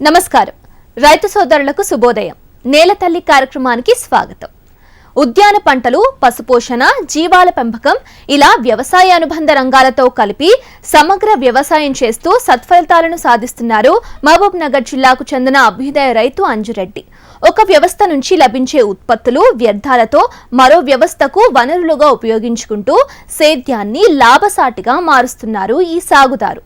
నమస్కారం. రైతు సోదరులకు శుభోదయం. నేల తల్లి కార్యక్రమానికి స్వాగతం. ఉద్యాన పంటలు పశుపోషణ జీవాల పెంపకం ఇలా వ్యవసాయ అనుబంధ రంగాలతో కలిపి సమగ్ర వ్యవసాయం చేస్తూ సత్ఫలితాలను సాధిస్తున్నారు మహబూబ్ నగర్ జిల్లాకు చెందిన అభ్యుదయ రైతు అంజురెడ్డి. ఒక వ్యవస్థ నుంచి లభించే ఉత్పత్తులు వ్యర్థాలతో మరో వ్యవస్థకు వనరులుగా ఉపయోగించుకుంటూ సేద్యాన్ని లాభసాటిగా మారుస్తున్నారు ఈ సాగుదారు.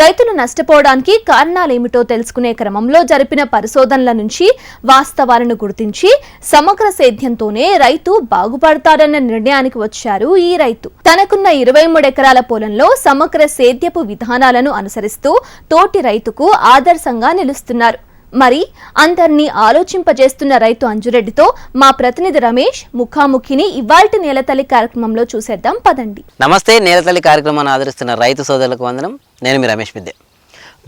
రైతులు నష్టపోవడానికి కారణాలేమిటో తెలుసుకునే క్రమంలో జరిపిన పరిశోధనల నుంచి వాస్తవాలను గుర్తించి సమగ్ర సేద్యంతోనే రైతు బాగుపడతాడన్న నిర్ణయానికి వచ్చారు ఈ రైతు. తనకున్న ఇరవై మూడు ఎకరాల పొలంలో సమగ్ర సేద్యపు విధానాలను అనుసరిస్తూ తోటి రైతుకు ఆదర్శంగా నిలుస్తున్నారు. మరి అందరినీ ఆలోచింపజేస్తున్న రైతు అంజురెడ్డితో మా ప్రతినిధి రమేష్ ముఖాముఖిని ఇవాల్టి నేలతల్లి కార్యక్రమంలో చూసేద్దాం. పదండి. నమస్తే నేలతల్లి కార్యక్రమాన్ని ఆదరిస్తున్న రైతు సోదరులకు వందనం. నేను మీ రమేష్ మిద్దే.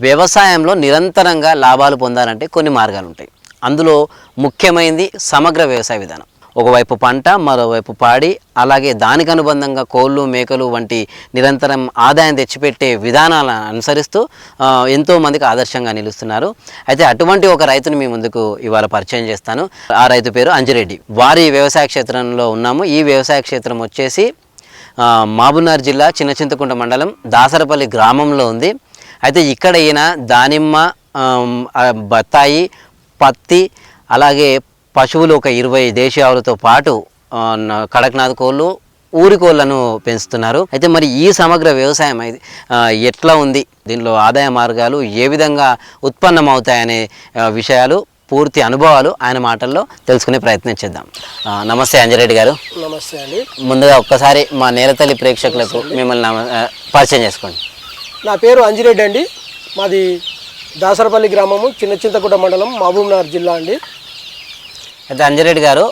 వ్యవసాయంలో నిరంతరంగా లాభాలు పొందాలంటే కొన్ని మార్గాలు ఉంటాయి అందులో ముఖ్యమైనది సమగ్ర వ్యవసాయ విధానం. ఒకవైపు పంట మరోవైపు పాడి అలాగే దానికి అనుబంధంగా కోళ్ళు మేకలు వంటి నిరంతరం ఆదాయం తెచ్చిపెట్టే విధానాలను అనుసరిస్తూ ఎంతోమందికి ఆదర్శంగా నిలుస్తున్నారు. అయితే అటువంటి ఒక రైతును మీ ముందుకు ఇవాళ పరిచయం చేస్తాను. ఆ రైతు పేరు అంజిరెడ్డి. వారి వ్యవసాయ క్షేత్రంలో ఉన్నాము. ఈ వ్యవసాయ క్షేత్రం వచ్చేసి ఆ, మహబూబ్నగర్ జిల్లా చిన్న చింతకుంట మండలం దాసరపల్లి గ్రామంలో ఉంది. అయితే ఇక్కడ ఈయన దానిమ్మ బత్తాయి పత్తి అలాగే పశువులు ఒక ఇరవై దేశీయాలతో పాటు కడక్నాథ్ కోళ్ళు ఊరి కోళ్ళను పెంచుతున్నారు. అయితే మరి ఈ సమగ్ర వ్యవసాయం ఎట్లా ఉంది? దీనిలో ఆదాయ మార్గాలు ఏ విధంగా ఉత్పన్నమవుతాయనే విషయాలు పూర్తి అనుభవాలు ఆయన మాటల్లో తెలుసుకునే ప్రయత్నం చేద్దాం. నమస్తే అంజరెడ్డి గారు. నమస్తే అండి. ముందుగా ఒక్కసారి మా నేలతల్లి ప్రేక్షకులకు మిమ్మల్ని పరిచయం చేసుకోండి. నా పేరు అంజిరెడ్డి అండి. మాది దాసరపల్లి గ్రామము చిన్న చింతకుంట మండలం మహబూబ్నగర్ జిల్లా అండి. అయితే అంజరెడ్డి గారు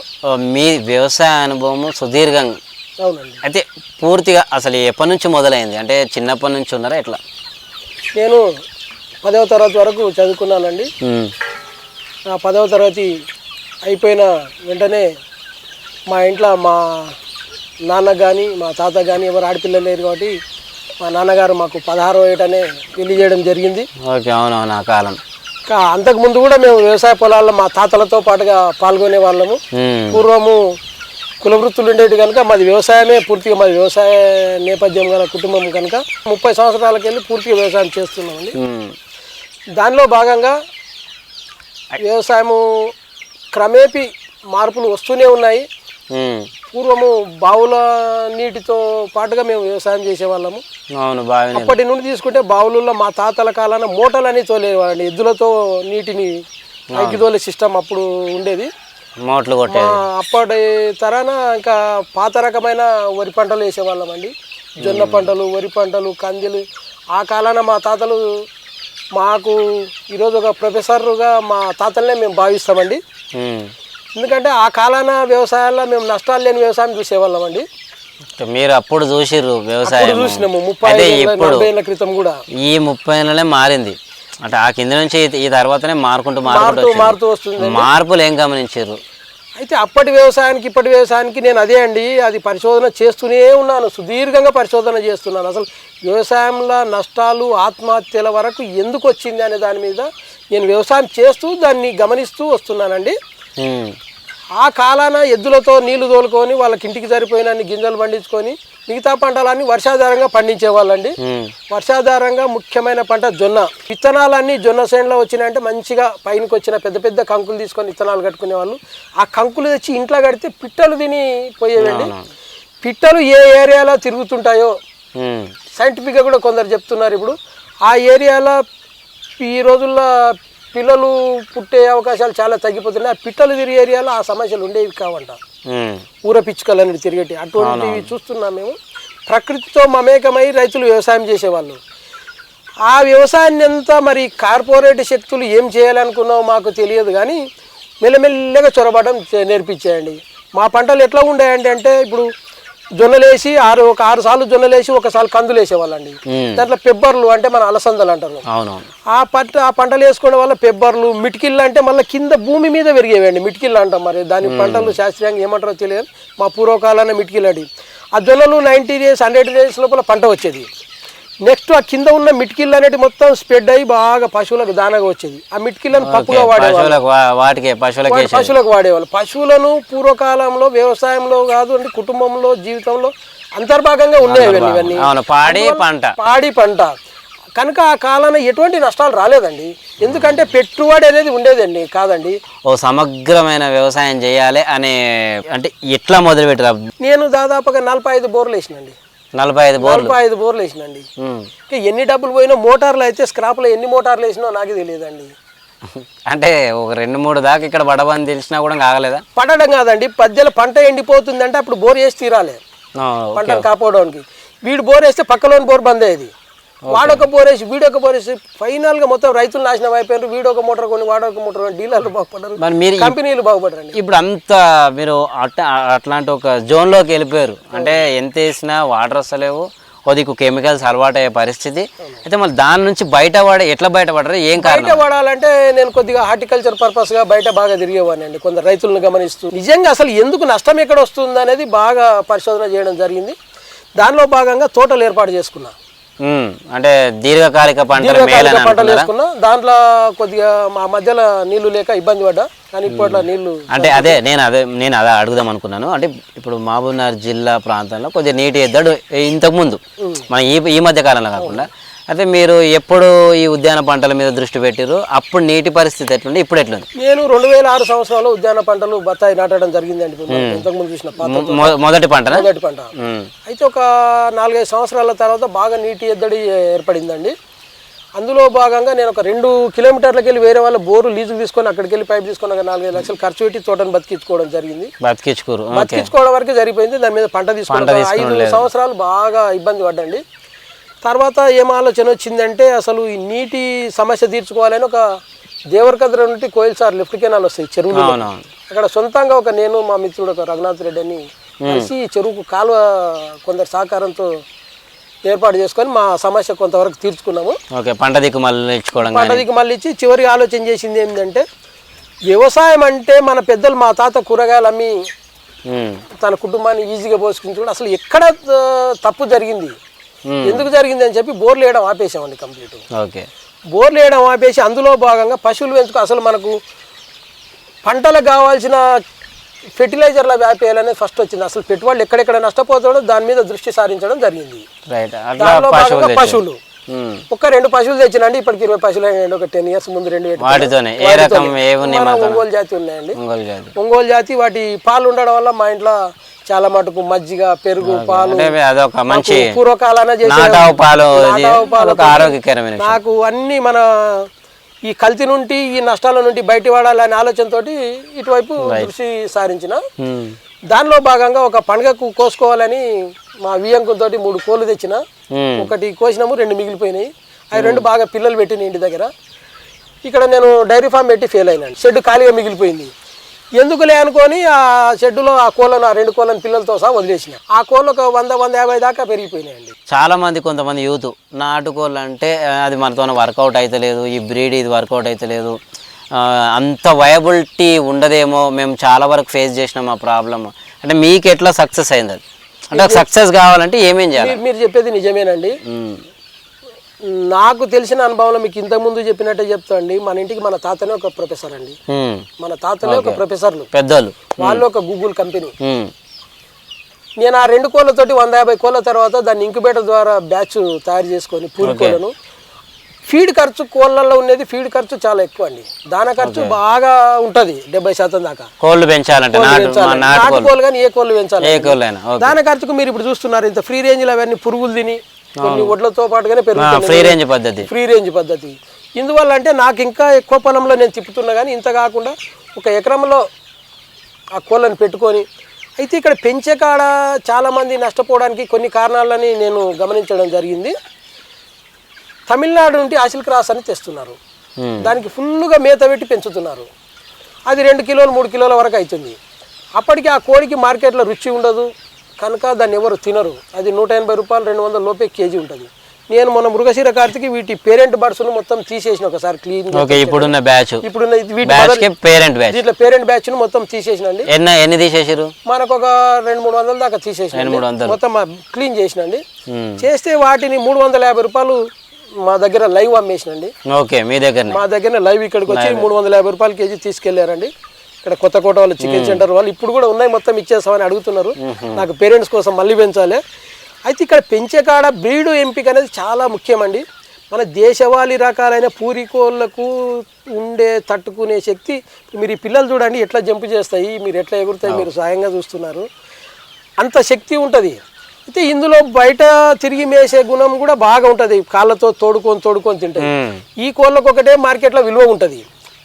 మీ వ్యవసాయ అనుభవము సుదీర్ఘంగా అవునండి. అయితే పూర్తిగా అసలు ఎప్పటి నుంచి మొదలైంది? అంటే చిన్నప్పటి నుంచి ఉన్నారా ఎట్లా? నేను పదవ తరగతి వరకు చదువుకున్నానండి. ఆ పదవ తరగతి అయిపోయిన వెంటనే మా ఇంట్లో మా నాన్న కానీ మా తాత కానీ ఎవరు ఆడపిల్లలు లేరు కాబట్టి మా నాన్నగారు మాకు పదహారో ఏటనే పెళ్ళి చేయడం జరిగింది. ఓకే అవునవును ఆ కాలం. అంతకుముందు కూడా మేము వ్యవసాయ పొలాల్లో మా తాతలతో పాటుగా పాల్గొనే వాళ్ళము. పూర్వము కుల వృత్తులు ఉండేవి కనుక మాది వ్యవసాయమే పూర్తిగా మాది వ్యవసాయ నేపథ్యం గల కుటుంబం కనుక ముప్పై సంవత్సరాలకి వెళ్ళి పూర్తిగా వ్యవసాయం చేస్తున్నామండి. దానిలో భాగంగా వ్యవసాయము క్రమేపీ మార్పులు వస్తూనే ఉన్నాయి. పూర్వము బావుల నీటితో పాటుగా మేము వ్యవసాయం చేసేవాళ్ళము. అవును నీళ్ళు. అప్పటి నుండి తీసుకుంటే బావులలో మా తాతల కాలాన మోటార్లు అని తోలేవాళ్ళండి ఎద్దులతో నీటిని తోలే సిస్టమ్ అప్పుడు ఉండేది. మోట్లు కొట్టే అప్పటి తరాన ఇంకా పాత రకమైన వరి పంటలు వేసేవాళ్ళమండి. జొన్న పంటలు వరి పంటలు కందిలు. ఆ కాలాన మా తాతలు మాకు ఈరోజు ఒక ప్రొఫెసర్గా మా తాతలనే మేము భావిస్తామండి. ఎందుకంటే ఆ కాలాన వ్యవసాయాల్లో మేము నష్టాలు లేని వ్యవసాయం చూసేవాళ్ళమండి మీరు అప్పుడు చూసిర్రు వ్యవసాయం. చూసినాము ముప్పై ఏళ్ళ, క్రితం కూడా. ఈ ముప్పై ఏళ్ళనే మారింది. అంటే ఆ కింద నుంచి ఈ- తర్వాతనే మారుకుంటూ మారుకుంటూ మారుతూ. మారుతూ వస్తుంది మార్పులు ఏం గమనించారు అయితే అప్పటి వ్యవసాయానికి ఇప్పటి వ్యవసాయానికి నేను అదే అండి అది పరిశోధన చేస్తూనే ఉన్నాను సుదీర్ఘంగా పరిశోధన చేస్తున్నాను. అసలు వ్యవసాయంలో నష్టాలు ఆత్మహత్యల వరకు ఎందుకు వచ్చింది అనే దాని మీద నేను వ్యవసాయం చేస్తూ దాన్ని గమనిస్తూ వస్తున్నానండి. ఆ కాలాన ఎద్దులతో నీళ్ళు తోలుకొని వాళ్ళకి ఇంటికి సరిపోయినన్ని గింజలు పండించుకొని మిగతా పంటలన్నీ వర్షాధారంగా పండించేవాళ్ళండి. వర్షాధారంగా ముఖ్యమైన పంట జొన్న. విత్తనాలన్నీ జొన్న చేనులో వచ్చినాయంటే మంచిగా పైనకి వచ్చిన పెద్ద పెద్ద కంకులు తీసుకొని విత్తనాలు కట్టుకునే వాళ్ళు ఆ కంకులు తెచ్చి ఇంట్లో కడితే పిట్టలు తిని పోయేవండి. పిట్టలు ఏ ఏరియాలో తిరుగుతుంటాయో సైంటిఫిక్గా కూడా కొందరు చెప్తున్నారు ఇప్పుడు. ఆ ఏరియాలో ఈ రోజుల్లో పిల్లలు పుట్టే అవకాశాలు చాలా తగ్గిపోతున్నాయి. ఆ పిట్టలు తిరిగే ఏరియాలో ఆ సమస్యలు ఉండేవి కావంట. ఊర పిచ్చుకలు అనేది తిరిగేటి. అటువంటివి చూస్తున్నాం మేము. ప్రకృతితో మమేకమై రైతులు వ్యవసాయం చేసేవాళ్ళు. ఆ వ్యవసాయాన్ని అంతా మరి కార్పొరేట్ శక్తులు ఏం చేయాలనుకున్నావో మాకు తెలియదు కానీ మెల్లమెల్లగా చొరబడడం చే- నేర్పించాయండి. మా పంటలు ఎట్లా ఉండేయండి అంటే ఇప్పుడు జొన్నలేసి ఆరు ఒక ఆరు సార్లు జొన్నలేసి ఒకసారి కందులు వేసేవాళ్ళండి దాంట్లో పెబ్బర్లు అంటే మన అలసందలు అంటారు. ఆ పంట ఆ పంటలు వేసుకోవడం వల్ల పెబ్బర్లు మిటికిళ్ళు అంటే మళ్ళీ కింద భూమి మీద పెరిగేవండి మిటికిళ్ళు అంటాం మరి. దాని పంటలు శాస్త్రీయంగా ఏమంటారో తెలియదు. మా పూర్వకాలాన మిటికిళ్ళు ఆ జొన్నలు నైంటీ డేస్ హండ్రెడ్ డేస్ లోపల పంట వచ్చేది. నెక్స్ట్ ఆ కింద ఉన్న మిట్కిల్ అనేటి మొత్తం స్ప్రెడ్ అయ్యి బాగా పశువులకు దానగా వచ్చేది. ఆ మిట్కిల్లను పప్పుగా వాడేవాళ్ళు. పశువులకు వా- వాటికి పశువులకి పశువులకు వాడేవాళ్ళు. పశువులను పూర్వకాలంలో వ్యవసాయంలో కాదు అంటే కుటుంబంలో జీవితంలో అంతర్భాగంగా ఉండేవి ఇవన్నీ. పాడి పంట. పాడి పంట. కనుక ఆ కాలాన ఎటువంటి నష్టాలు రాలేదండి. ఎందుకంటే పెట్టుబడి అనేది ఉండేదండి కాదండి. ఓ సమగ్రమైన వ్యవసాయం చేయాలి అనే అంటే ఎట్లా మొదలు పెట్టారు నేను దాదాపుగా నలభై ఐదు బోర్లు వేసినండి. నలభై ఐదు బోర్లు. నలభై ఐదు బోర్లు వేసినండి. ఎన్ని డబ్బులు పోయినా మోటార్లు అయితే స్క్రాప్లో ఎన్ని మోటార్లు వేసినా నాకు తెలియదండి. అంటే ఒక రెండు మూడు దాకా ఇక్కడ పడవని తెలిసినా కూడా కాగలేదా పడడం కాదండి. పద్దెల పంట ఎండిపోతుందంటే అప్పుడు బోర్ వేసి తీరాలి. పంటను కాపాడడానికి. వీడు బోర్ వేస్తే పక్కలోని బోర్ బంద్ అయ్యేది. వాడొక బోర్ వేసి వీడొక బోర్ వేసి ఫైనల్గా మొత్తం రైతులు నాశనం అయిపోయారు వీడొక మోటార్ కొని వాడొక మోటార్ కొని డీలర్లు బాగుపడ్డారు. మరి మీరు కంపెనీలు బాగుపడ్డారండి. ఇప్పుడు అంత మీరు అట్ట అట్లాంటి ఒక జోన్లోకి వెళ్ళిపోయారు. అంటే ఎంత వేసినా వాటర్ వస్తలేవు. కొద్దిగా కెమికల్స్ అలవాటు అయ్యే పరిస్థితి అయితే మళ్ళీ దాని నుంచి బయటపడ ఎట్లా బయటపడరు ఏం కారణం? బయట వాడాలంటే నేను కొద్దిగా హార్టికల్చర్ పర్పస్గా బయట బాగా తిరిగేవాడిని అండి కొందరు రైతులను గమనిస్తూ. నిజంగా అసలు ఎందుకు నష్టం ఎక్కడ వస్తుంది అనేది బాగా పరిశోధన చేయడం జరిగింది. దానిలో భాగంగా తోటలు ఏర్పాటు చేసుకున్నా. ఉమ్, అంటే దీర్ఘకాలిక పంటలు పంటలు వేసుకున్నా దాంట్లో కొద్దిగా మా మధ్యలో నీళ్ళు లేక ఇబ్బంది పడ్డా కానీ ఇప్పట్లో నీళ్ళు అంటే అదే నేను అదే నేను అదే అడుగుదాం అనుకున్నాను. అంటే ఇప్పుడు మహబూబ్నగర్ జిల్లా ప్రాంతంలో కొద్దిగా నీటి ఎద్దడు ఇంతకుముందు మన ఈ ఈ మధ్య కాలంలో కాకుండా అయితే మీరు ఎప్పుడు ఈ ఉద్యాన పంటల మీద దృష్టి పెట్టారు అప్పుడు నీటి పరిస్థితి ఎట్లుంది? ఇప్పుడు ఎట్లుంది? నేను రెండు వేల ఆరు సంవత్సరంలో ఉద్యాన పంటలు బత్తాయి నాటడం జరిగిందండి. ఇంతకుముందు చూసిన మొదటి పంటనా? మొదటి పంట. అయితే ఒక నాలుగైదు సంవత్సరాల తర్వాత బాగా నీటి ఎద్దడి ఏర్పడిందండి. అందులో భాగంగా నేను ఒక రెండు కిలోమీటర్లకి వెళ్ళి వేరే వాళ్ళ బోరు లీజుకు తీసుకొని అక్కడికి వెళ్ళి పైప్ తీసుకొని ఒక నాలుగైదు లక్షలు ఖర్చు పెట్టి తోటను బతికించుకోవడం జరిగింది. బతికించుకోవడం వరకే సరిపోయింది దాని మీద పంట తీసుకుని ఒక ఐదు సంవత్సరాలు బాగా ఇబ్బంది పడ్డండి. తర్వాత ఏం ఆలోచన వచ్చిందంటే అసలు ఈ నీటి సమస్య తీర్చుకోవాలని ఒక దేవరకద్ర నుండి కోయిల్ సార్ లెఫ్ట్ కెనాల్ వస్తాయి చెరువులు అక్కడ సొంతంగా ఒక నేను మా మిత్రుడు ఒక రఘునాథ్ రెడ్డి అని కలిసి చెరువుకు కాలువ కొందరు సహకారంతో ఏర్పాటు చేసుకొని మా సమస్య కొంతవరకు తీర్చుకున్నాము. ఓకే పంట దిక్కు మళ్ళీ కానీ. పంటదికి మళ్ళీ ఇచ్చి చివరి ఆలోచన చేసింది ఏంటంటే వ్యవసాయం అంటే మన పెద్దలు మా తాత కూరగాయలు అమ్మి తన కుటుంబాన్ని ఈజీగా పోసుకుంటూ అసలు ఎక్కడ తప్పు జరిగింది. ఎందుకు జరిగింది అని చెప్పి బోర్లు వేయడం ఆపేసామండి కంప్లీట్. ఓకే. బోర్లు వేయడం ఆపేసి అందులో భాగంగా పశువులు పెంచుకో అసలు మనకు పంటలకు కావాల్సిన ఫెర్టిలైజర్ల వ్యాపేయాలనేది ఫస్ట్ వచ్చింది. అసలు పెట్టుబడులు ఎక్కడెక్కడ నష్టపోతాడో దాని మీద దృష్టి సారించడం జరిగింది. దానిలో పశువులు భాగంగా. పశువులు. ఉమ్, ఒక్క రెండు పశువులు తెచ్చినండి ఇప్పటికి ఇరవై పశువులు అయినాయండి ఒక టెన్ ఇయర్స్ ముందు రెండు ఒంగోలు జాతి ఉన్నాయండి. ఒంగోలు జాతి వాటి పాలు ఉండడం వల్ల మా ఇంట్లో చాలా మటుకు మజ్జిగ పెరుగు పాలు. అదొక మంచి పూర్వకాలాన పాలు ఆరోగ్యకరమైన. నాకు అన్ని మన ఈ కల్తీ నుండి ఈ నష్టాల నుండి బయట పడాలనే ఆలోచనతోటి ఇటువైపు దృష్టి సారించిన. ఉమ్, దానిలో భాగంగా ఒక పండుగకు కోసుకోవాలని మా వియంకులతోటి మూడు కోళ్ళు తెచ్చిన. ఉమ్, ఒకటి కోసినాము రెండు మిగిలిపోయినాయి. అవి రెండు బాగా పిల్లలు పెట్టిన ఇంటి దగ్గర. ఇక్కడ నేను డైరీ ఫామ్ పెట్టి ఫెయిల్ అయినాను. షెడ్ ఖాళీగా మిగిలిపోయింది. ఎందుకులే అనుకొని ఆ షెడ్డులో ఆ కోళ్ళను ఆ రెండు కోళ్ళని పిల్లలతో సహా వదిలేసిన. ఆ కోళ్ళు ఒక వంద వంద యాభై దాకా పెరిగిపోయినాయండి. చాలా మంది కొంతమంది యూత్ నాటుకోళ్ళు అంటే అది మనతో వర్కౌట్ అవుతలేదు ఈ బ్రీడ్ ఇది వర్కౌట్ అవుతలేదు అంత వయబిలిటీ ఉండదేమో మేము చాలా వరకు ఫేస్ చేసినాం ఆ ప్రాబ్లమ్. అంటే మీకు ఎట్లా సక్సెస్ అయింది అది? అంటే సక్సెస్ కావాలంటే ఏమేం చేయాలి? మీరు- చెప్పేది నిజమేనండి. నాకు తెలిసిన అనుభవంలో మీకు ఇంతకుముందు చెప్పినట్టే చెప్తాండి మన ఇంటికి మన తాతనే ఒక ప్రొఫెసర్ అండి. మన తాతనే ఒక ప్రొఫెసర్లు పెద్దోళ్ళు వాళ్ళు ఒక గూగుల్ కంపెనీ నేను ఆ రెండు కోళ్ళతోటి వంద యాభై కోళ్ళ తర్వాత దాన్ని ఇంక్యుబేటర్ ద్వారా బ్యాచ్ తయారు చేసుకొని పూరి కోళ్ళను. ఫీడ్ ఖర్చు కోళ్ళల్లో ఉండేది ఫీడ్ ఖర్చు చాలా ఎక్కువ అండి. దాన ఖర్చు బాగా ఉంటది డెబ్బై శాతం దాకా. కోళ్ళు పెంచాలంటే నాటు కోళ్ళు. కానీ ఏ కోళ్ళు పెంచాలి? దాని ఖర్చుకు మీరు ఇప్పుడు చూస్తున్నారు ఇంత ఫ్రీ రేంజ్లో అవన్నీ పురుగులు తిని కొన్ని వడ్లతో పాటుగానే పెరుగుతున్నాయి. ఫ్రీ రేంజ్ పద్ధతి. ఫ్రీ రేంజ్ పద్ధతి. ఇందువల్ల అంటే నాకు ఇంకా ఎక్కువ పొలంలో నేను తిప్పుతున్నా కానీ ఇంత కాకుండా ఒక ఎకరంలో ఆ కోళ్ళని పెట్టుకొని అయితే ఇక్కడ పెంచే కాడ చాలామంది నష్టపోవడానికి కొన్ని కారణాలని నేను గమనించడం జరిగింది. తమిళనాడు నుండి ఆసిల్ క్రాస్ అని తెస్తున్నారు. దానికి ఫుల్గా మేత పెట్టి పెంచుతున్నారు. అది రెండు కిలోలు మూడు కిలోల వరకు అవుతుంది. అప్పటికి ఆ కోడికి మార్కెట్లో రుచి ఉండదు. కనుక దాన్ని ఎవరు తినరు. అది నూట ఎనభై రూపాయలు రెండు వందల లోపే కేజీ ఉంటుంది. నేను మొన్న మృగశిర కార్తికి వీటి పేరెంట్ బర్డ్స్ మొత్తం తీసేసిన ఒకసారి క్లీన్ ఓకే ఇప్పుడున్న బ్యాచ్ ఇప్పుడు వీటి పేరెంట్ బ్యాచ్ దీంట్లో పేరెంట్ బ్యాచ్ను మొత్తం తీసేసిన అండి. ఎన్ని ఎన్ని తీసేసారు మనకు ఒక రెండు మూడు వందల దాకా తీసేసిన మొత్తం క్లీన్ చేసినండి ఉమ్. చేస్తే వాటిని మూడు వందల యాభై రూపాయలు మా దగ్గర లైవ్ అమ్మేసినండి ఓకే మీ దగ్గరనే. మా దగ్గర లైవ్ ఇక్కడికి వచ్చి మూడు వందల యాభై రూపాయలు కేజీ తీసుకెళ్ళారండి. ఇక్కడ కొత్తకోట వాళ్ళు చికెన్ సెంటర్ వాళ్ళు ఇప్పుడు కూడా ఉన్నాయి మొత్తం ఇచ్చేస్తామని అడుగుతున్నారు. నాకు పేరెంట్స్ కోసం మళ్ళీ పెంచాలి. అయితే ఇక్కడ పెంచే కాడ బ్రీడు ఎంపిక అనేది చాలా ముఖ్యమండి. మన దేశవాళీ రకాలైన పూరికోళ్ళకు ఉండే తట్టుకునే శక్తి మీరు ఈ పిల్లలు చూడండి ఎట్లా జంపు చేస్తాయి మీరు ఎట్లా ఎగురుతాయి మీరు సాయంగా చూస్తున్నారు. అంత శక్తి ఉంటుంది. అయితే ఇందులో బయట తిరిగి మేసే గుణం కూడా బాగా ఉంటుంది. కాళ్ళతో తోడుకొని తోడుకొని తింటాయి. ఈ కోళ్ళకు ఒకటే మార్కెట్లో విలువ ఉంటుంది.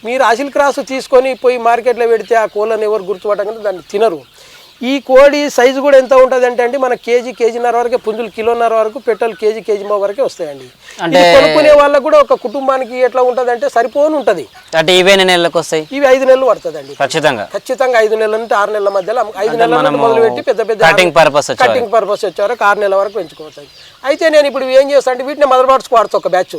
మీరు అసిల్ క్రాస్ తీసుకొని పోయి మార్కెట్లో పెడితే ఆ కోళ్ళని ఎవరు గుర్తుపట్టకుండా దాన్ని తినరు. ఈ కోడి సైజు కూడా ఎంత ఉంటుంది అంటే అండి మన కేజీ కేజీన్నర వరకే పుంజులు కిలోన్నర వరకు పెట్టలు కేజీ కేజీ మా వరకే వస్తాయండి. అంటే కొనుక్కునే వాళ్ళకు కూడా ఒక కుటుంబానికి ఎట్లా ఉంటుంది అంటే సరిపోని ఉంటుంది. అంటే ఇవే ఎన్ని నెలలకు వస్తాయి? ఇవి ఐదు నెలలు పడుతుందండి. ఖచ్చితంగా. ఖచ్చితంగా ఐదు నెలల నుండి ఆరు నెలల మధ్యలో ఐదు నెలల మొదలు పెట్టి పెద్ద పెద్ద కటింగ్ పర్పస్ వచ్చి కటింగ్ పర్పస్ వచ్చే వరకు ఆరు నెలల వరకు పెంచుకోవచ్చు. అయితే నేను ఇప్పుడు ఏం చేస్తాను అంటే వీటిని మదర్ బాట్స్ వాడుతా ఒక బ్యాచ్.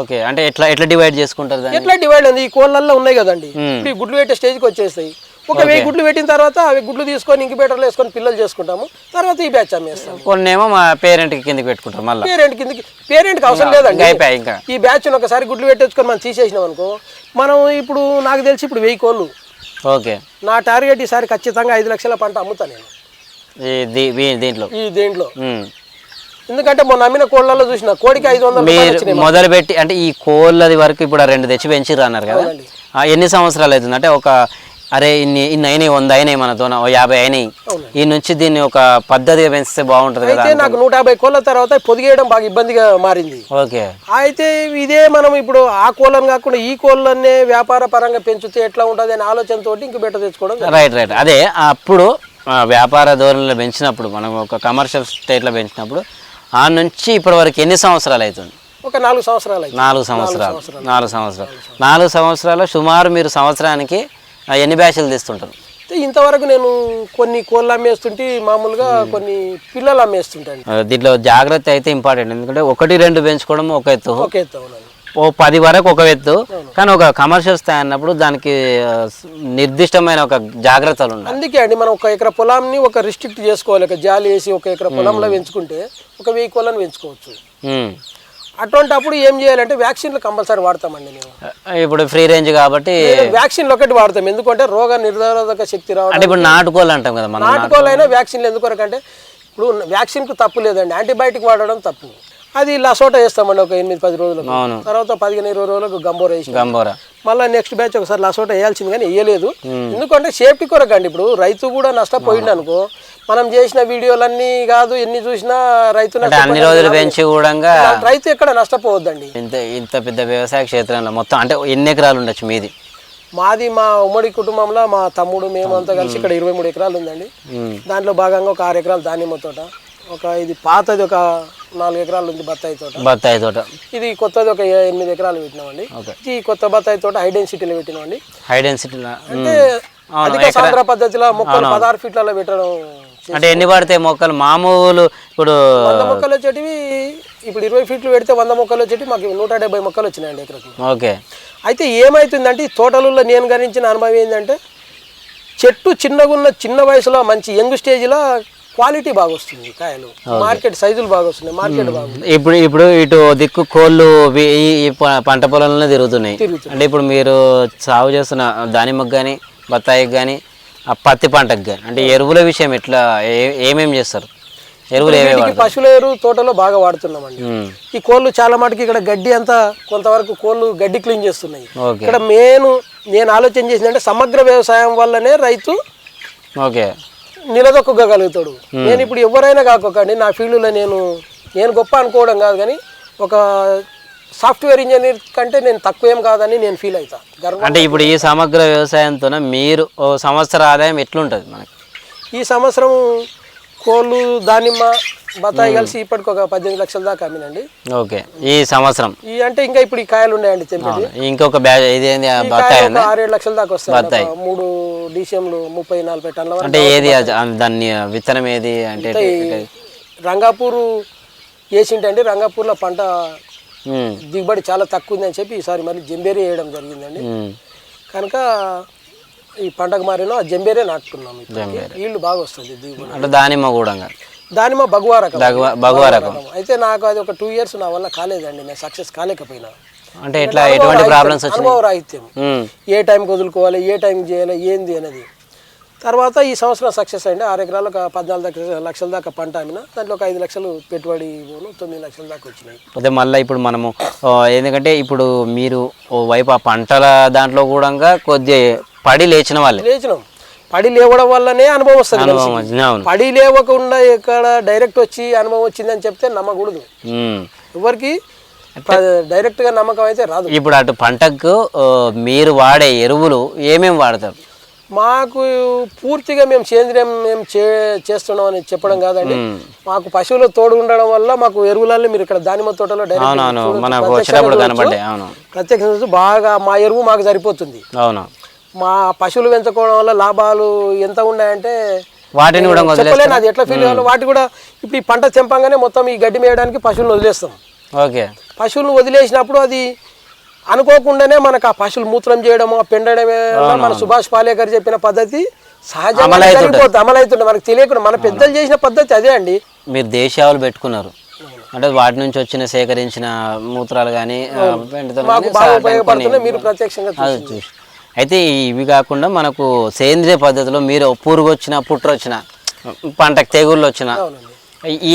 ఓకే అంటే ఎట్లా ఎట్లా డివైడ్ చేసుకుంటారు ఎట్లా డివైడ్ ఉంది ఈ కోళ్ళల్లో ఉన్నాయి కదండి. ఇప్పుడు ఈ గుడ్లు పెట్టే స్టేజ్కి వచ్చేస్తాయి. ఒక వెయ్యి గుడ్లు పెట్టిన తర్వాత అవి గుడ్లు తీసుకొని ఇంక్యుబేటర్లో వేసుకొని పిల్లలు చేసుకుంటాము. తర్వాత ఈ బ్యాచ్ అమ్మేస్తాం కొన్ని ఏమో మా పేరెంట్ కిందకి పెట్టుకుంటారు మళ్ళీ. పేరెంట్ కిందకి పేరెంట్కి అవసరం లేదండి. ఇంకా ఈ బ్యాచ్ ఒకసారి గుడ్లు పెట్టేసుకొని మనం తీసేసినాం అనుకో మనం ఇప్పుడు నాకు తెలిసి ఇప్పుడు వెయ్యి కోళ్ళు. ఓకే. నా టార్గెట్ ఈసారి ఖచ్చితంగా ఐదు లక్షల పంట అమ్ముతా నేను. దీంట్లో. ఈ దేంట్లో. ఎందుకంటే మొన్న అమ్మిన కోళ్ళల్లో చూసిన కోడికి ఐదు వందల మొదలు పెట్టి అంటే ఈ కోళ్ళది వరకు ఇప్పుడు రెండు తెచ్చి పెంచిర్రు అన్నారు కదా. ఎన్ని సంవత్సరాలు అవుతుంది? అంటే ఒక అరే ఇన్ని ఇన్ని అయినాయి వంద అయినాయి మనతో యాభై అయినాయి. ఈ నుంచి దీన్ని ఒక పద్ధతిగా పెంచితే బాగుంటుంది కదా అయితే నాకు నూట యాభై కోళ్ళ తర్వాత పొదిగేయడం బాగా ఇబ్బందిగా మారింది. ఓకే. అయితే ఇదే మనం ఇప్పుడు ఆ కోళ్ళని కాకుండా ఈ కోళ్ళన్నే వ్యాపార పరంగా పెంచితే ఎట్లా ఉంటుంది అనే ఆలోచనతో ఇంక బెట్ట తెచ్చుకోవడం. రైట్ రైట్ అదే అప్పుడు వ్యాపార ధోరణిలో పెంచినప్పుడు మనం ఒక కమర్షియల్ స్టేట్లో పెంచినప్పుడు ఆ నుంచి ఇప్పటి వరకు ఎన్ని సంవత్సరాలు అవుతుంది? ఒక నాలుగు సంవత్సరాలు నాలుగు సంవత్సరాలు. నాలుగు సంవత్సరాలు. నాలుగు సంవత్సరాలు. సుమారు మీరు సంవత్సరానికి ఎన్ని బ్యాచ్లు తీస్తుంటారు? ఇంతవరకు నేను కొన్ని కోళ్ళు అమ్మేస్తుంటే మామూలుగా కొన్ని పిల్లలు అమ్మేస్తుంటాను. దీంట్లో జాగ్రత్త అయితే ఇంపార్టెంట్. ఎందుకంటే ఒకటి రెండు పెంచుకోవడం ఒక ఎత్తు. ఓకే అవునండి. ఓ పది వరకు ఒక ఎత్తు కానీ ఒక కమర్షియల్ స్థాయి అన్నప్పుడు దానికి నిర్దిష్టమైన ఒక జాగ్రత్తలు ఉన్నాయి అందుకే అండి మనం ఒక ఎకరా పొలాన్ని ఒక రిస్ట్రిక్ట్ చేసుకోవాలి. ఒక జాలి వేసి ఒక ఎకరా పొలంలో పెంచుకుంటే ఒక వెయ్యి కోళ్ళని పెంచుకోవచ్చు. అటువంటి అప్పుడు ఏం చేయాలంటే వ్యాక్సిన్లు కంపల్సరీ వాడతామండి మేము. ఇప్పుడు ఫ్రీ రేంజ్ కాబట్టి వ్యాక్సిన్లు ఒకటి వాడతాం. ఎందుకంటే రోగ నిరోధక శక్తి రావడం అంటే ఇప్పుడు నాటుకోవాలి అంటాం కదా మనం నాటుకోవాలైనా వ్యాక్సిన్లు ఎందుకొరకు అంటే ఇప్పుడు వ్యాక్సిన్కు తప్పు లేదండి. యాంటీబయాటిక్ వాడడం తప్పు. అది లసోటా వేస్తామండి ఒక ఎనిమిది పది రోజులకు. తర్వాత పదిహేను ఇరవై రోజులకు గంబోర వేసి గంబోరా. మళ్ళీ నెక్స్ట్ బ్యాచ్ ఒకసారి లసోటా వేయాల్సింది కానీ వేయలేదు. ఎందుకంటే సేఫ్టీ కొరకు అండి ఇప్పుడు. రైతు కూడా నష్టపోయిండు అనుకో మనం చేసిన వీడియోలన్నీ కాదు ఎన్ని చూసినా రైతు అన్ని రోజులు పెంచి కూడా. రైతు ఎక్కడ నష్టపోవద్దండి. ఇంత ఇంత పెద్ద వ్యవసాయ క్షేత్రంలో మొత్తం అంటే ఎన్ని ఎకరాలు ఉండొచ్చు మీది? మాది మా ఉమ్మడి కుటుంబంలో మా తమ్ముడు మేమంతా కలిసి ఇక్కడ ఇరవై మూడు ఎకరాలు ఉందండి. దాంట్లో భాగంగా ఒక ఆరు ఎకరాలు దానిమ్మ తోట. ఒక ఇది పాతది ఒక నాలుగు ఎకరాలు ఉంది బత్తాయి తోట. బత్తాయి తోట. ఇది కొత్తది ఒక ఎనిమిది ఎకరాలు పెట్టినామండి. ఈ కొత్త బత్తాయి తోట హై డెన్సిటీలో పెట్టినామండి. హై డెన్సిటీ అంటే అధిక సాంద్ర పద్ధతిలో మొక్కలు పదహారు ఫీట్లలో పెట్టడం అంటే ఎన్ని పడతాయి మొక్కలు? మామూలు ఇప్పుడు వంద మొక్కలు వచ్చేటివి ఇప్పుడు ఇరవై ఫీట్లు పెడితే వంద మొక్కలు వచ్చేటి మాకు నూట డెబ్బై మొక్కలు వచ్చినాయండి ఎకరకు. ఓకే. అయితే ఏమవుతుందంటే ఈ తోటలలో నేను గణించిన అనుభవం ఏంటంటే చెట్టు చిన్నగా ఉన్న చిన్న వయసులో మంచి యంగ్ స్టేజ్లో క్వాలిటీ బాగా వస్తుంది కాయలు మార్కెట్ సైజులు బాగా వస్తున్నాయి మార్కెట్ బాగా ఇప్పుడు ఇప్పుడు ఇటు దిక్కు కోళ్ళు ఈ పంట పొలంలోనే తిరుగుతున్నాయి. అంటే ఇప్పుడు మీరు సాగు చేస్తున్న దానిమ్మకు కానీ బత్తాయికి కానీ ఆ పత్తి పంటకు కానీ అంటే ఎరువుల విషయం ఎట్లా ఏ- ఏమేం చేస్తారు? ఎరువులు ఏమేమి పశువుల ఎరువు తోటలో బాగా వాడుతున్నామండి. ఈ కోళ్ళు చాలా మటుకు ఇక్కడ గడ్డి అంతా కొంతవరకు కోళ్ళు గడ్డి క్లీన్ చేస్తున్నాయి. ఇక్కడ మెయిన్ నేను ఆలోచన చేసిందంటే సమగ్ర వ్యవసాయం వల్లనే రైతు ఓకే. నిలదొక్కగలుగుతాడు. నేను ఇప్పుడు ఎవరైనా కాకొకండి నా ఫీల్డ్లో నేను నేను గొప్ప అనుకోవడం కాదు కానీ ఒక సాఫ్ట్వేర్ ఇంజనీర్ కంటే నేను తక్కువేం కాదని నేను ఫీల్ అవుతా. అంటే ఇప్పుడు ఈ సమగ్ర వ్యవసాయంతో మీరు ఓ సంవత్సర ఆదాయం ఎట్లుంటుంది మనకి? ఈ సంవత్సరం కోళ్ళు దానిమ్మ బత్తాయి కలిసి ఇప్పటికి ఒక పద్దెనిమిది లక్షల దాకా అమ్మినండి. ఓకే. ఈ సంవత్సరం? ఈ అంటే ఇంకా ఇప్పుడు ఈ కాయలు ఉన్నాయండి తెంపేది. ఇంకొక బ్యాచ్ ఇదేంది బత్తాయి ఆరేడు లక్షల దాకా వస్తాయి మూడు డిసిఎంలు ముప్పై నలభై టన్నుల వరకు అంటే ఏది దాన్ని విత్తనం ఏది? అంటే రంగాపూర్ వేసింటండి రంగాపూర్లో పంట దిగుబడి చాలా తక్కువ ఉందని చెప్పి ఈసారి మళ్ళీ జంబేరి వేయడం జరిగిందండి. కనుక ఈ పంటకు మారిన జంబేరే నాటుకున్నాం. ఈళ్ళు బాగా వస్తుంది దిగుబడి. అంటే దానిమ్మ కూడా దానిమ్మ బగువా రకం. బగువా- బగువా రకం. అయితే నాకు అది ఒక టూ ఇయర్స్ నా వల్ల కాలేదండి నేను సక్సెస్ కాలేకపోయినా. అంటే ఎట్లా ఎటువంటి ప్రాబ్లమ్స్ అనుభవ రాహిత్యం. ఏ టైంకి వదులుకోవాలి ఏ టైంకి చేయాలి ఏంది అనేది. తర్వాత ఈ సంవత్సరం సక్సెస్ అయింది. ఆరు ఎకరాలు ఒక పద్నాలుగు లక్షల లక్షల దాకా పంట అమ్మిన దాంట్లో ఒక ఐదు లక్షలు పెట్టుబడి పోను తొమ్మిది లక్షల దాకా వచ్చినాయి. అదే మళ్ళీ ఇప్పుడు మనము ఎందుకంటే ఇప్పుడు మీరు ఓ వైపు ఆ పంటల దాంట్లో కూడా కొద్ది పడి లేచిన వాళ్ళే. లేచినాం. పడి లేవడం వల్లనే అనుభవం వస్తుంది అనుభవం మనిషికి. వచ్చింది, అవును. పడి లేవకుండా ఇక్కడ డైరెక్ట్ వచ్చి అనుభవం వచ్చిందని చెప్తే నమ్మకూడదు. ఉమ్. ఎవరికి డైరెక్ట్గా నమ్మకం అయితే రాదు. ఇప్పుడు అటు పంటకు ఆ, మీరు వాడే ఎరువులు ఏమేమి వాడతారు? మాకు పూర్తిగా మేము సేంద్రియం మేము చే చేస్తున్నాం అని చెప్పడం కాదండి. మాకు పశువులు తోడు ఉండడం వల్ల మాకు ఎరువులలో మీరు ఇక్కడ దానిమ్మ తోటలో డైరెక్ట్ అవునవును మనకు వచ్చేటప్పుడు అవును. చూడొచ్చు. బాగా మా ఎరువు మాకు సరిపోతుంది. అవును. మా పశువులు పెంచుకోవడం వల్ల లాభాలు ఎంత ఉన్నాయంటే వాటిని కూడా చెప్పలేను అది ఎట్లా ఫీల్ కావాలి వాటి కూడా ఇప్పుడు ఈ పంట తెంపంగానే మొత్తం ఈ గడ్డి మేయడానికి పశువులను వదిలేస్తాం. ఓకే. పశువులను వదిలేసినప్పుడు అది అనుకోకుండానే మనకు ఆ పశువులు మూత్రం చేయడము పెండడమే మన సుభాష్ పాలేకర్ చెప్పిన పద్ధతి సహజంగా. జరిగిపోతుంది అమలవుతుంది మనకు తెలియకుండా మన పెద్దలు చేసిన పద్ధతి అదే అండి. మీరు దేశాలు పెట్టుకున్నారు. అంటే వాటి నుంచి వచ్చిన సేకరించిన మూత్రాలు కానీ మాకు బాగా ఉపయోగపడుతున్నాయి మీరు ప్రత్యక్షంగా చూసి అయితే ఇవి కాకుండా మనకు సేంద్రియ పద్ధతిలో మీరు పురుగు వచ్చిన పుట్ర వచ్చిన పంటకు తెగుళ్ళు వచ్చిన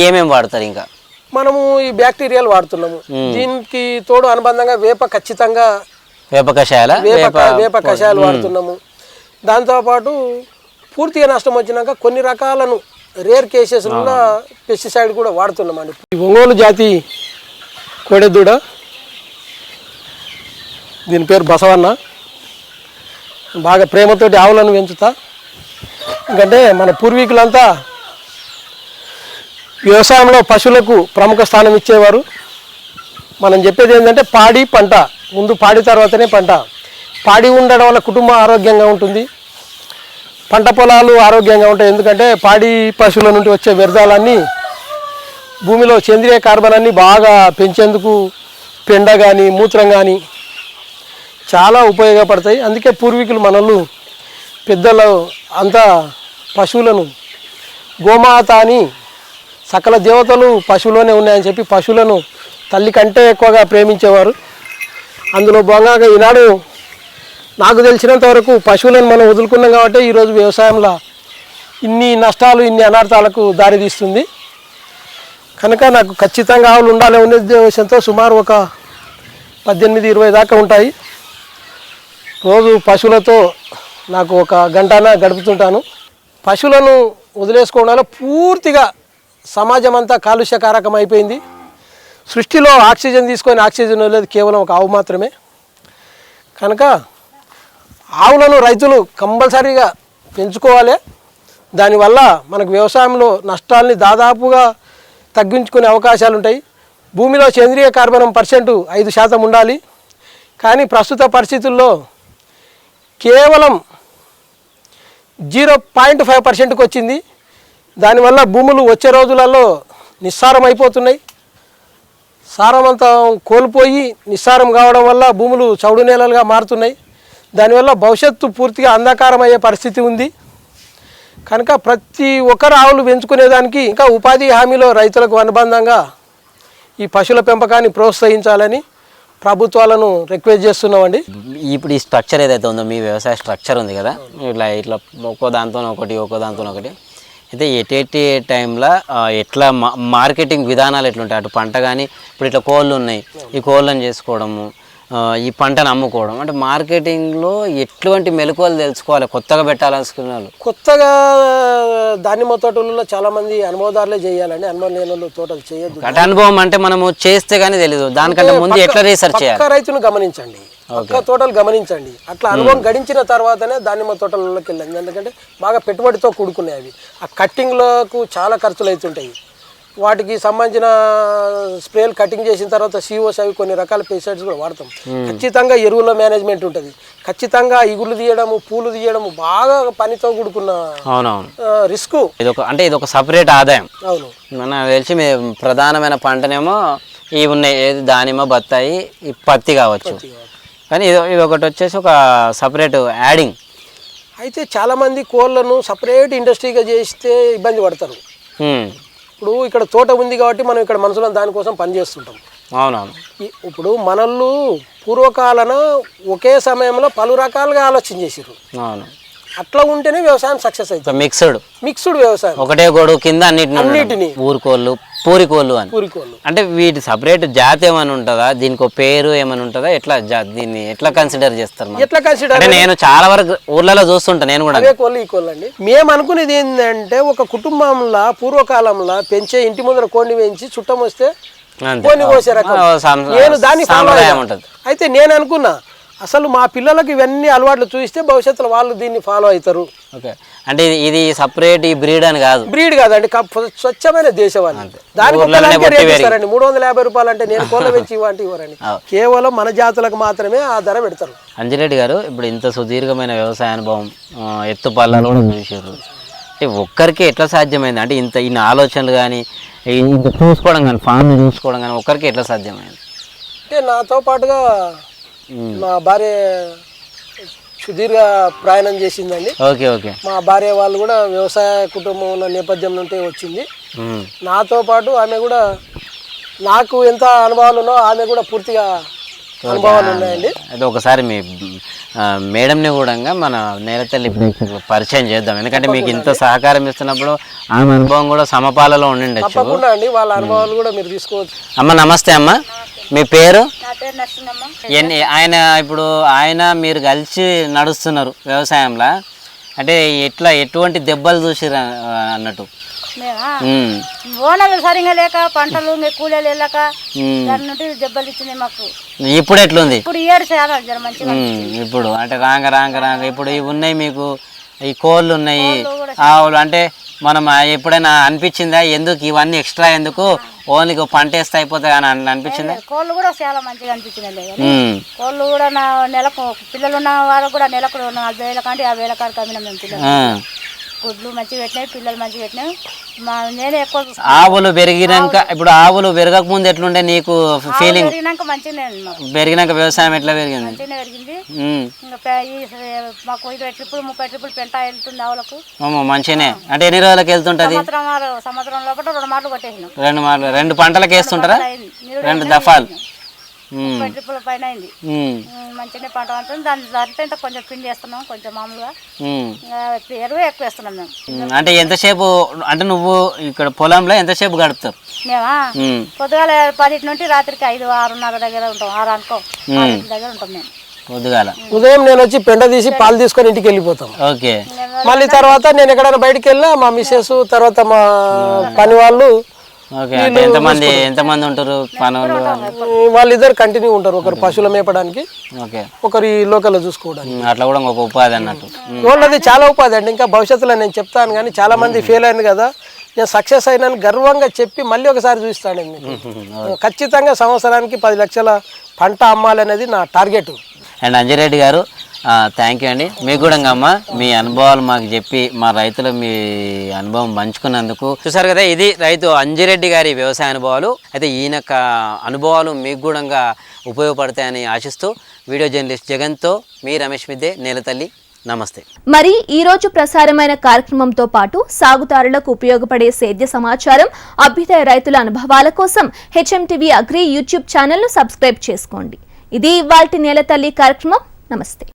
ఏమేమి వాడతారు ఇంకా? మనము ఈ బ్యాక్టీరియాలు వాడుతున్నాము. దీనికి తోడు అనుబంధంగా వేప ఖచ్చితంగా వేప కషాయాల? వేప వేప కషాయాలు వాడుతున్నాము. దాంతోపాటు పూర్తిగా నష్టం వచ్చినాక కొన్ని రకాలను రేర్ కేసెస్లో పెస్టిసైడ్ కూడా వాడుతున్నామండి. ఈ ఒంగోలు జాతి కోడెదూడ దీని పేరు బసవన్న. బాగా ప్రేమతోటి ఆవులను పెంచుతా. ఎందుకంటే మన పూర్వీకులంతా వ్యవసాయంలో పశువులకు ప్రముఖ స్థానం ఇచ్చేవారు. మనం చెప్పేది ఏంటంటే పాడి పంట ముందు పాడి తర్వాతనే పంట. పాడి ఉండడం వల్ల కుటుంబం ఆరోగ్యంగా ఉంటుంది. పంట పొలాలు ఆరోగ్యంగా ఉంటాయి. ఎందుకంటే పాడి పశువుల నుండి వచ్చే వ్యర్థాలన్నీ భూమిలో సేంద్రియ అన్నీ బాగా పెంచేందుకు పెండ కానీ మూత్రం కానీ చాలా ఉపయోగపడతాయి. అందుకే పూర్వీకులు మనలు పెద్దలు అంతా పశువులను గోమాత అని సకల దేవతలు పశువులోనే ఉన్నాయని చెప్పి పశువులను తల్లి కంటే ఎక్కువగా ప్రేమించేవారు. అందులో భాగంగా ఈనాడు నాకు తెలిసినంత వరకు పశువులను మనం వదులుకున్నాం కాబట్టి ఈరోజు వ్యవసాయంలో ఇన్ని నష్టాలు ఇన్ని అనర్థాలకు దారితీస్తుంది కనుక నాకు ఖచ్చితంగా ఆవులు ఉండాలి ఉద్దేశంతో సుమారు ఒక పద్దెనిమిది ఇరవై దాకా ఉంటాయి. రోజు పశువులతో నాకు ఒక గంటన గడుపుతుంటాను. పశువులను వదిలేసుకోవడం వల్ల పూర్తిగా సమాజం అంతా కాలుష్యకారకం అయిపోయింది. సృష్టిలో ఆక్సిజన్ తీసుకొని ఆక్సిజన్ వదిలేదు కేవలం ఒక ఆవు మాత్రమే. కనుక ఆవులను రైతులు కంపల్సరీగా పెంచుకోవాలి. దానివల్ల మనకు వ్యవసాయంలో నష్టాల్ని దాదాపుగా తగ్గించుకునే అవకాశాలు ఉంటాయి భూమిలో సేంద్రియ కార్బనం పర్సెంట్ ఐదు శాతం ఉండాలి. కానీ ప్రస్తుత పరిస్థితుల్లో కేవలం జీరో పాయింట్ ఫైవ్ పర్సెంట్కి వచ్చింది. దానివల్ల భూములు వచ్చే రోజులలో నిస్సారం అయిపోతున్నాయి. సారవంతం కోల్పోయి నిస్సారం కావడం వల్ల భూములు చౌడు నేలలుగా మారుతున్నాయి. దానివల్ల భవిష్యత్తు పూర్తిగా అంధకారం అయ్యే పరిస్థితి ఉంది. కనుక ప్రతి ఒక్కరు ఆవులు పెంచుకునేదానికి ఇంకా ఉపాధి హామీలో రైతులకు అనుబంధంగా ఈ పశువుల పెంపకాన్ని ప్రోత్సహించాలని ప్రభుత్వాలను రిక్వెస్ట్ చేస్తున్నామండి. ఇప్పుడు ఈ స్ట్రక్చర్ ఏదైతే ఉందో మీ వ్యవసాయ స్ట్రక్చర్ ఉంది కదా ఇట్లా ఇట్లా ఒక్కో దాంతో ఒకటి ఒక్కో దాంతో ఒకటి. అయితే ఎటేటి టైంలో ఎట్లా మా మార్కెటింగ్ విధానాలు ఎట్లుంటాయి? అటు పంట కానీ ఇప్పుడు ఇట్లా కోళ్ళు ఉన్నాయి. ఈ కోళ్ళని చేసుకోవడము ఈ పంటను అమ్ముకోవడం. అంటే మార్కెటింగ్లో ఎటువంటి మెలకువలు తెలుసుకోవాలి? కొత్తగా పెట్టాలనుకున్న వాళ్ళు. కొత్తగా దానిమ్మ తోటలలో చాలామంది అనుభవదారులే చేయాలండి అనుభవం లేని వాళ్ళు తోటలు చేయొద్దు. గట అనుభవం అంటే మనము చేస్తే కానీ తెలియదు దానికంటే ముందు ఎట్లా రీసెర్చ్ చేయాలి? రైతును గమనించండి. పక్క తోటలు గమనించండి. అట్లా అనుభవం గడించిన తర్వాతనే దానిమ్మ తోటలలోకి వెళ్ళండి. ఎందుకంటే బాగా పెట్టుబడితో కూడుకున్నాయి అవి. ఆ కట్టింగ్లకు చాలా ఖర్చులు అవుతుంటాయి వాటికి సంబంధించిన స్ప్రేలు కటింగ్ చేసిన తర్వాత సిఓస్ అవి కొన్ని రకాల పెస్టిసైడ్స్ కూడా వాడతాం. ఖచ్చితంగా ఎరువుల మేనేజ్మెంట్ ఉంటుంది. ఖచ్చితంగా ఇగులు తీయడము పూలు తీయడము బాగా పనితో కూడుకున్న అవునవును. రిస్క్ ఇది ఒక అంటే ఇది ఒక సపరేట్ ఆదాయం. అవును. నాకు తెలిసి ప్రధానమైన పంటనేమో ఇవి ఉన్నాయి ఏది దానిమ్మ బత్తాయి ఈ పత్తి కావచ్చు. కానీ ఇది ఇది ఒకటి వచ్చేసి ఒక సపరేట్ యాడింగ్ అయితే చాలామంది కోళ్ళను సపరేట్ ఇండస్ట్రీగా చేస్తే ఇబ్బంది పడతారు. ఇప్పుడు ఇక్కడ తోట ఉంది కాబట్టి మనం ఇక్కడ మనుషులను దానికోసం పనిచేస్తుంటాం అవునవును. ఇప్పుడు మనల్ని పూర్వకాలన ఒకే సమయంలో పలు రకాలుగా ఆలోచన చేసిర్రు. అవును. అట్లా ఉంటేనే వ్యవసాయం సక్సెస్ అవుతుంది. మిక్స్డ్ మిక్స్డ్ వ్యవసాయం. ఒకటే గొడుగు కింద అన్నిటిని అన్నిటిని. ఊరుకోళ్ళు పూరికోళ్ళు అని. పూరికోళ్ళు. అంటే వీటి సపరేట్ జాతి ఏమైనా ఉంటుందా? దీనికి ఒక పేరు ఏమైనా ఉంటుందా? ఎట్లా దీన్ని ఎట్లా కన్సిడర్ చేస్తారు? ఎట్లా కన్సిడర్ అంటే నేను చాలా వరకు ఊర్లలో చూస్తుంటా నేను కూడా. కోళ్ళు ఈ కోళ్ళు అండి. మేము అనుకునేది ఏంటంటే ఒక కుటుంబంలో పూర్వకాలంలో పెంచే ఇంటి ముందర కోడిని పెంచి చుట్టం వస్తే. కోడిని కోసే రకం. నేను దాన్ని అయితే నేను అనుకున్నా అసలు మా పిల్లలకు ఇవన్నీ అలవాట్లు చూస్తే భవిష్యత్తులో వాళ్ళు దీన్ని ఫాలో అవుతారు. ఓకే. అంటే ఇది- సపరేట్ ఈ బ్రీడ్ అని కాదు. బ్రీడ్ కాదండి స్వచ్ఛమైన దేశవాళి దానికి రేట్ పెరిగి. ఇస్తారండి. మూడు వందల యాభై రూపాయలు అంటే నేను కోళ్ళ పెంచి ఇవ్వండి ఇవ్వరండి. కేవలం మన జాతులకు మాత్రమే ఆ ధర పెడతారు. అంజిరెడ్డి గారు ఇప్పుడు ఇంత సుదీర్ఘమైన వ్యవసాయ అనుభవం ఎత్తు పల్లాలు కూడా చూసారు అంటే ఒక్కరికి ఎట్లా సాధ్యమైంది? అంటే ఇంత ఇన్ని ఆలోచనలు కానీ ఇంత చూసుకోవడం కానీ ఫామ్ చూసుకోవడం కానీ ఒక్కరికి ఎట్లా సాధ్యమైంది? అంటే నాతో పాటుగా. మా భార్య సుదీర్ఘ ప్రయాణం చేసిందండి. Okay okay. మా భార్య వాళ్ళు కూడా వ్యవసాయ కుటుంబం ఉన్న నేపథ్యం నుండి వచ్చింది. నాతో పాటు ఆమె కూడా నాకు ఎంత అనుభవాలు ఉన్నో ఆమె కూడా పూర్తిగా అనుభవాలు ఉన్నాయండి? అయితే ఒకసారి మీ మేడంని కూడా మన నేలతల్లి ప్రేక్షకులకు పరిచయం చేద్దాం. ఎందుకంటే మీకు ఇంత సహకారం ఇస్తున్నప్పుడు ఆమె అనుభవం కూడా సమపాలలో ఉండిండొచ్చు. తప్పకుండా అండి వాళ్ళ అనుభవాలు కూడా మీరు తీసుకోవచ్చు. అమ్మ నమస్తే అమ్మ. మీ పేరు? ఆయన ఇప్పుడు ఆయన మీరు కలిసి నడుస్తున్నారు వ్యవసాయంలో? అంటే ఎట్లా ఎటువంటి దెబ్బలు చూసిరు అన్నట్టు? ఓనలు సరిగా లేక పంటలు కూలీలు వెళ్ళక. దాని దెబ్బలు ఇచ్చినాయి మాకు. ఇప్పుడు ఎట్లుంది? ఇప్పుడు ఇప్పుడు అంటే రాంగ రాంగ రాంగ. ఇప్పుడు ఇవి ఉన్నాయి మీకు ఈ కోళ్ళు ఉన్నాయి ఆవులు అంటే మనం ఎప్పుడైనా అనిపించిందా? ఎందుకు ఇవన్నీ ఎక్స్ట్రా ఎందుకు? ఓన్లీ పంట వేస్తే అయిపోతాయి అని అన్- అనిపించిందా? కోళ్ళు కూడా చాలా మంచిగా ఉమ్, కోళ్ళు కూడా నా నెలకు పిల్లలు ఉన్న వారు కూడా నెలకు నలభై వేల కంటే యాభై వేల కాడికి అమ్మినాం మేము పిల్లలు. గుడ్లు మంచిగా పెట్టినాయి పిల్లలు మంచిగా పెట్టినాయి. మా నేనే ఎక్కువ. ఆవులు పెరిగినాక ఇప్పుడు ఆవులు పెరగక ముందు ఎట్లుండే నీకు ఫీలింగ్ పెరిగినాక మంచిగానే ఉంది మాకు. పెరిగినాక వ్యవసాయం ఎట్లా పెరిగింది? మంచిగానే పెరిగింది. ఉమ్. ఇంకా పె- ఈ మాకు ఇరవై ట్రిప్పులు ముప్పై ట్రిప్పులు పెంట వెళ్తుంది ఆవులకు. అమ్మో మంచిగానే. అంటే ఎన్ని రోజులకు వెళ్తుంటది? సంవత్సరం ఆరు- సంవత్సరం లోపల రెండు మాటలు కొట్టేసినాం. రెండు మార్లు రెండు పంటలకు వేస్తుంటారా? అయింది. రెండు దఫాలు. ముప్పై ట్రిప్పుల పైన అయింది. మంచిగానే పంట ఉంటుంది దాని సరితే ఇంత కొంచెం పిండి వేస్తున్నాం కొంచెం మామూలుగా. ఎరువు ఎక్కువ వేస్తున్నాం మేము. అంటే ఎంతసేపు అంటే నువ్వు ఇక్కడ పొలంలో ఎంతసేపు గడుపుతావు? మేమా? పొద్దుగాల పదిటి నుండి రాత్రికి ఐదు ఆరున్నర దగ్గర ఉంటాం. ఆరు అనుకో. దగ్గర ఉంటాం మేము. పొద్దుగాల. ఉదయం నేను వచ్చి పెండ తీసి పాలు తీసుకొని ఇంటికి వెళ్ళిపోతాం. ఓకే. మళ్ళీ తర్వాత నేను ఎక్కడైనా బయటికి వెళ్ళినా మా మిస్సెస్ తర్వాత మా పని వాళ్ళు ఎంతమంది ఎంతమంది ఉంటారు పనులు? వాళ్ళిద్దరు కంటిన్యూ ఉంటారు. ఒకరు పశువుల మేపడానికి ఒకరు ఈ లోకల్లో చూసుకోవడానికి. అట్లా కూడా ఒక ఉపాధి అన్నట్టు. వాళ్ళది చాలా ఉపాధి అండి. ఇంకా భవిష్యత్తులో నేను చెప్తాను కానీ చాలా మంది ఫెయిల్ అయింది కదా నేను సక్సెస్ అయినాను గర్వంగా చెప్పి మళ్ళీ ఒకసారి చూస్తానండి మీకు. ఖచ్చితంగా సంవత్సరానికి పది లక్షల పంట అమ్మాలనేది నా టార్గెట్ అండ్ అంజిరెడ్డి గారు థ్యాంక్ యూ అండి. మీకు కూడా అమ్మ మీ అనుభవాలు మాకు చెప్పి మా రైతులు మీ అనుభవం పంచుకున్నందుకు. చూసారు కదా ఇది రైతు అంజిరెడ్డి గారి వ్యవసాయ అనుభవాలు. అయితే ఈయన అనుభవాలు మీకు కూడా ఉపయోగపడతాయని ఆశిస్తూ వీడియో జర్నలిస్ట్ జగన్తో మీ రమేష్ మిద్దే నేలతల్లి నమస్తే. మరి ఈ రోజు ప్రసారమైన కార్యక్రమంతో పాటు సాగుదారులకు ఉపయోగపడే సేద్య సమాచారం అభ్యుదయ రైతుల అనుభవాల కోసం హెచ్ఎంటీవీ అగ్రి యూట్యూబ్ ఛానల్ను సబ్స్క్రైబ్ చేసుకోండి. ఇది ఇవాల్టి నేల తల్లి కార్యక్రమం. నమస్తే.